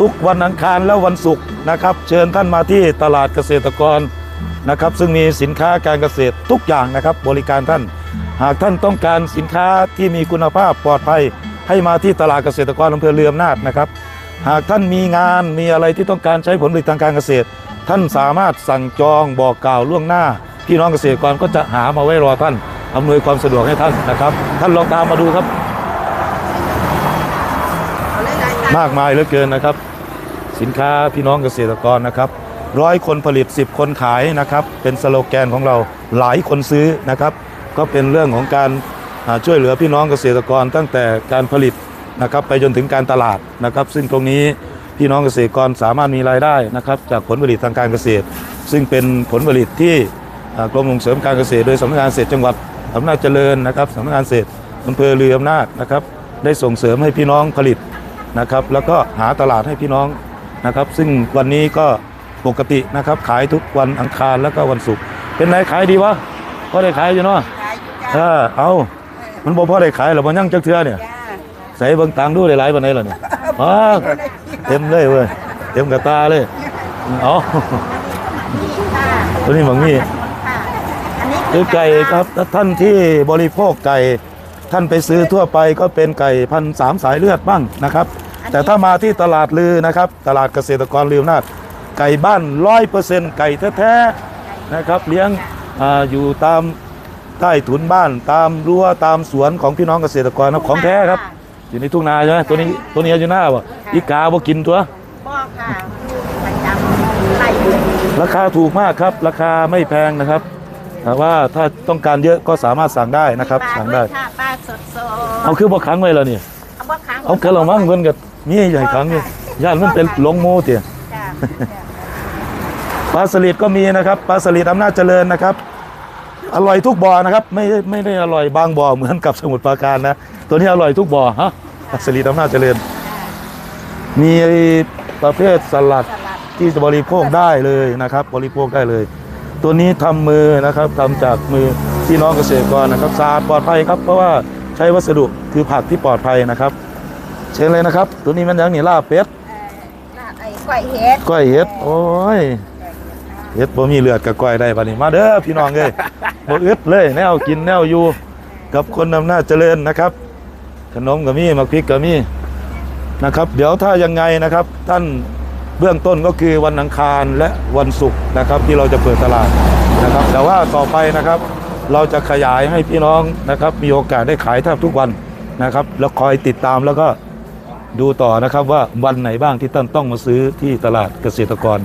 ทุกวันอังคารและวันศุกร์นะครับ เชิญท่านมาที่ตลาดเกษตรกรนะครับ ซึ่งมีสินค้าการเกษตรทุกอย่างนะครับ บริการท่าน หากท่านต้องการสินค้าที่มีคุณภาพปลอดภัย ให้มาที่ตลาดเกษตรกรอำเภอเรืออำนาจนะครับ หากท่านมีงานมีอะไรที่ต้องการใช้ผลผลิตทางการเกษตร ท่านสามารถสั่งจองบอกกล่าวล่วงหน้า พี่น้องเกษตรกรก็จะหามาไว้รอท่านอำนวยความสะดวกให้ท่านนะครับ ท่านลองตามมาดูครับ มากมายเหลือเกินนะครับ สินค้าพี่น้องเกษตรกรนะครับร้อยคนผลิต 10 คนขายนะครับ เป็นสโลแกนของเราหลายคนซื้อนะครับ ก็เป็นเรื่องของการช่วยเหลือพี่น้องเกษตรกรตั้งแต่การผลิตนะครับไปจนถึงการตลาดนะครับ ซึ่งตรงนี้พี่น้องเกษตรกรสามารถมีรายได้นะครับ จากผลผลิตทางการเกษตร ซึ่งเป็นผลผลิตที่กรมส่งเสริมการเกษตร โดยสำนักงานเกษตรจังหวัดอำนาจเจริญนะครับสำนักงานเกษตรอำเภอเรืออำนาจนะครับ ได้ส่งเสริมให้พี่น้องผลิต นะครับแล้วก็หาตลาดให้พี่น้องนะครับ ซึ่งวันนี้ก็ปกตินะครับ ขายทุกวันอังคารแล้วก็วันศุกร์เป็นไงขายดีวะก็ได้ขายอยู่เนาะขายอยู่เอจ้าอเอามันบ่พอได้ขายหรอกมันยังจักเทื่อเนี่ยจ้าใส่เบิ่งตังค์ดูได้หลายปานใดล่ะเนี่ยอ๋อเต็มเลยเว้ยเต็มกระตาเลยเอาค่ะตัวนี้บางนี่ค่ะอันนี้คือไก่ครับถ้าท่านที่บริโภคไก่ท่านไปซื้อทั่วไปก็เป็นไก่พันสามสายเลือดบ้างนะครับ แต่ถ้ามาที่ตลาดลือนะครับ ตลาดเกษตรกรลืออำนาจไก่บ้านร้อยเปอร์เซ็นต์ไก่แท้ๆนะครับ เลี้ยงอาอยู่ตามใต้ถุนบ้านตามรั้วตามสวนของพี่น้องเกษตรกรนะของแท้ครับ อยู่ในทุ่งนาใช่ไหมตัวนี้ตัวนี้อยู่หน้าบ่อีกาบ่กินตัวบอกค่ะประจำไข่เลยราคาถูกมากครับ ราคาไม่แพงนะครับแต่ว่าถ้าต้องการเยอะก็สามารถสั่งได้นะครับปลาสั่งด้ได้วยค่ะปลาสดสดเอาคือบ่ขังไว้แล้วนี่เอาบ่ค้างเอากระมังเพิ่นก็ มีใหญ่ขังนี่ย่านมันเป็นหลงโมเตี่ยจ้าปลาสลิดก็มีนะครับปลาสลิดอำนาจเจริญนะครับ อร่อยทุกบ่อนะครับ ไม่ได้ไม่ได้อร่อยบางบ่อเหมือนกับสมุทรปราการนะตัวนี้อร่อยทุกบ่อฮะปลาสลิดอำนาจเจริญ มีประเภทสลัด สลัดที่จะบริโภคได้เลยนะครับ บริโภคได้เลย ตัวนี้ทำมือนะครับทำจากมือพี่น้องเกษตรกรนะครับสะอาดปลอดภัยครับ เพราะว่าใช้วัสดุคือผักที่ปลอดภัยนะครับ เชิญเลยนะครับ ตัวนี้มันยังนี่ลาบเป็ดเอ่อลาบไอ้ก้อยเห็ดก้อยเห็ดโอ้ยเห็ดบ่มีเลือดกับก้อยได้บัดนี้มาเด้อพี่น้องเอ้ยบ่อึดเลยแนวกินแนวอยู่กับคนอำนาจเจริญนะครับ ขนมก็มีมักพริกก็มีนะครับ เดี๋ยวถ้ายังไงนะครับ ท่านเบื้องต้นก็คือวันอังคารและวันศุกร์นะครับ ที่เราจะเปิดตลาดนะครับ แต่ว่าต่อไปนะครับ เราจะขยายให้พี่น้องนะครับ มีโอกาสได้ขายแทบทุกวันนะครับ แล้วคอยติดตามแล้วก็ ดูต่อนะครับว่าวันไหนบ้างที่ท่านต้องมาซื้อที่ตลาดเกษตรกร